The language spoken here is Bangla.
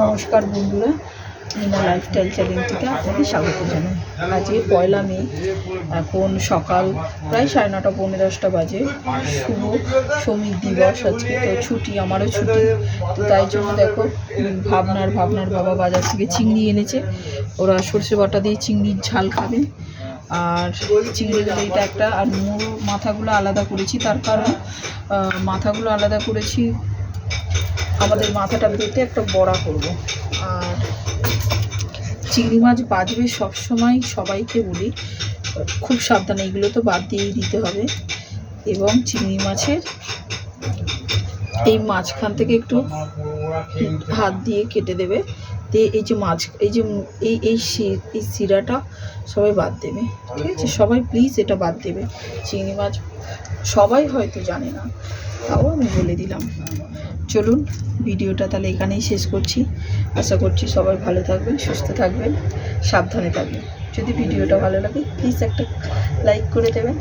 নমস্কার বন্ধুরা, মিনা লাইফস্টাইল চ্যানেল থেকে আপনাদের স্বাগত জানাই। আজকে পয়লা মে, এখন সকাল প্রায় সাড়ে নটা পৌনে দশটা বাজে। শুভ শ্রমিক দিবস, আজকে তো ছুটি, আমারও ছুটি। তো তাই জন্য দেখো, ভাবনার ভাবনার বাবা বাজার থেকে চিংড়ি এনেছে। ওরা সর্ষে বাটা দিয়ে চিংড়ির ঝাল খাবে। আর চিংড়িগুলো এটা একটা, আর মোর মাথাগুলো আলাদা করেছি। তার কারণ মাথাগুলো আলাদা করেছি আমাদের মাথাটা বেটে একটা বড়া করব। আর চিংড়ি মাছ বাজবে সবসময় সবাইকে বলি, খুব সাবধানে এগুলো তো বাদ দিয়েই দিতে হবে। এবং চিংড়ি মাছের এই মাঝখান থেকে একটু হাত দিয়ে কেটে দেবে। দিয়ে এই যে মাছ, এই যে এই এই এই শিরাটা সবাই বাদ দেবে, ঠিক আছে? সবাই প্লিজ এটা বাদ দেবে। চিংড়ি মাছ সবাই হয়তো জানে না, তাও আমি বলে দিলাম। চলুন ভিডিওটা তাহলে এখানেই শেষ করছি। আশা করছি সবাই ভালো থাকবেন, সুস্থ থাকবেন, সাবধানে থাকবেন। যদি ভিডিওটা ভালো লাগে প্লিজ একটা লাইক করে দেবেন।